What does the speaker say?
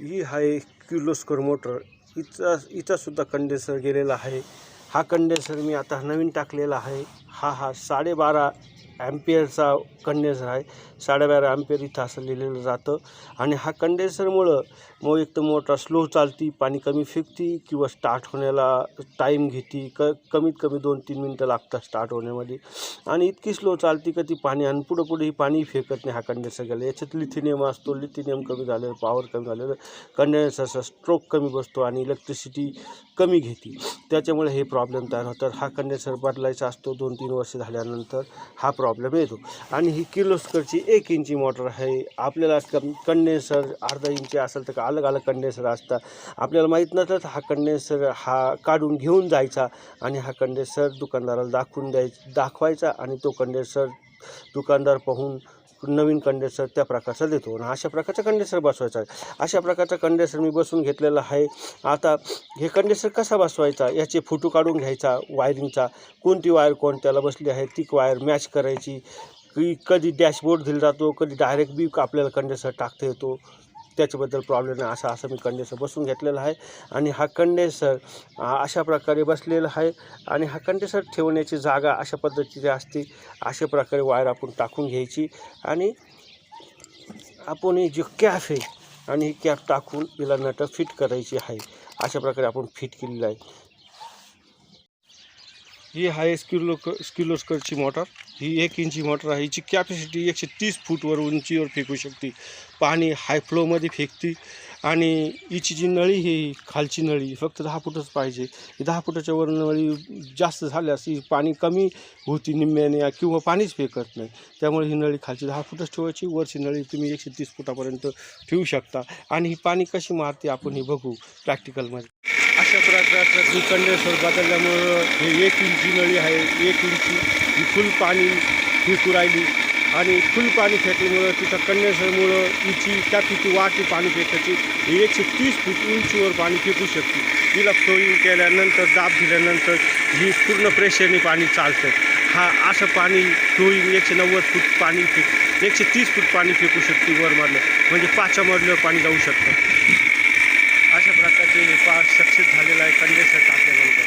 ही आहे किर्लोस्कर मोटर हिचा हिचासुद्धा कंडेन्सर गेलेला आहे. हा कंडेन्सर मी आता नवीन टाकलेला आहे. हा हा साडेबारा ॲम्पियरचा कंडेन्सर आहे. साडेबारा ॲम्पियर इथं असं लिहिलेलं जातं. आणि हा कंडेन्सरमुळं मग एक तर मोटर स्लो चालती पाणी कमी फेकती किंवा स्टार्ट होण्याला टाईम घेते. क कमीत कमी दोन तीन मिनटं लागतात स्टार्ट होण्यामध्ये. आणि इतकी स्लो चालती का ती पाणी आणि पुढं पुढे ही पाणी फेकत नाही हा कंडेन्सर गेला. याच्यात लिथिनियम असतो लिथिनियम कमी झालेलं पॉवर कमी झालेलं कंडेन्सरचा स्ट्रोक कमी बसतो आणि इलेक्ट्रिसिटी कमी घेते त्याच्यामुळे हे प्रॉब्लेम तयार होतात. हा कंडेन्सर बदलायचा असतो. दोन तीन वर्ष झाल्यानंतर हा प्रॉब्लेम येतो. आणि ही किर्लोस्करची एक इंची मोटर आहे. आपल्याला कंडेन्सर अर्धा इंची असेल तर का अलग अलग कंडेन्सर असतात. आपल्याला माहीत नसलं तर हा कंडेन्सर हा काढून घेऊन जायचा आणि हा कंडेन्सर दुकानदाराला दाखवून द्यायचा दाखवायचा आणि तो कंडेन्सर दुकानदार पाहून नवीन कंडेन्सर त्या प्रकारचा देतो. आणि अशा प्रकारचा कंडेन्सर बसवायचा आहे. अशा प्रकारचा कंडेन्सर मी बसून घेतलेला आहे. आता हे कंडेन्सर कसा बसवायचा? याचे फोटो काढून घ्यायचा वायरिंगचा. कोणती वायर कोणत्याला बसली आहे? ती वायर मॅच करायची. की कधी डॅशबोर्ड दिला जातो कधी डायरेक्ट बी आपल्याला कंडेन्सर टाकता येतो. त्याच्याबद्दल प्रॉब्लेम नाही असा असं मी कंडेन्सर बसून घेतलेला आहे. आणि हा कंडेन्सर अशा प्रकारे बसलेला आहे. आणि हा कंडेन्सर ठेवण्याची जागा अशा पद्धतीची असते. अशा प्रकारे वायर आपण टाकून घ्यायची. आणि आपण ही जी कॅफ आहे आणि ही कॅप टाकून हिला नट फिट करायची आहे. अशा प्रकारे आपण फिट केलेली आहे. ही आहे स्किलो स्किलोस्करची मोटर. ही एक इंची मोटर आहे. हिची कॅपॅसिटी एकशे तीस फूटवर उंचीवर फेकू शकते. पाणी हाय फ्लोमध्ये फेकते आणि हिची जी नळी ही खालची नळी फक्त दहा फुटच पाहिजे. दहा फुटाच्या वर नळी जास्त झाल्यास ही पाणी कमी होती निम्म्याने किंवा पाणीच फेकत नाही. त्यामुळे ही नळी खालची दहा फुटच ठेवायची. वरची नळी तुम्ही एकशे तीस फुटापर्यंत ठेवू शकता. आणि ही पाणी कशी मारते आपण हे बघू प्रॅक्टिकलमध्ये अशा प्रकारचा ही कंडेन्सर बदलल्यामुळं हे एक इंची नळी आहे एक इंची ही फुल पाणी फेकू राहिली. आणि फुल पाणी फेकल्यामुळं तिथं कंडेन्सरमुळं त्या कॅपॅसिटी वाटी पाणी फेकायची एकशे तीस फूट उंचीवर पाणी फेकू शकते. तिला फ्लोईंग केल्यानंतर दाब दिल्यानंतर ही पूर्ण प्रेशरने पाणी चालतं. हा असं पाणी फ्लोईंग एकशे नव्वद फूट पाणी फेक एकशे तीस फूट पाणी फेकू शकते वर मारलं म्हणजे पाचच्या मधलं पाणी जाऊ शकतं. अशा प्रकारचे हे सक्सेस झालेलं आहे कंडेन्सर टाकल्यानंतर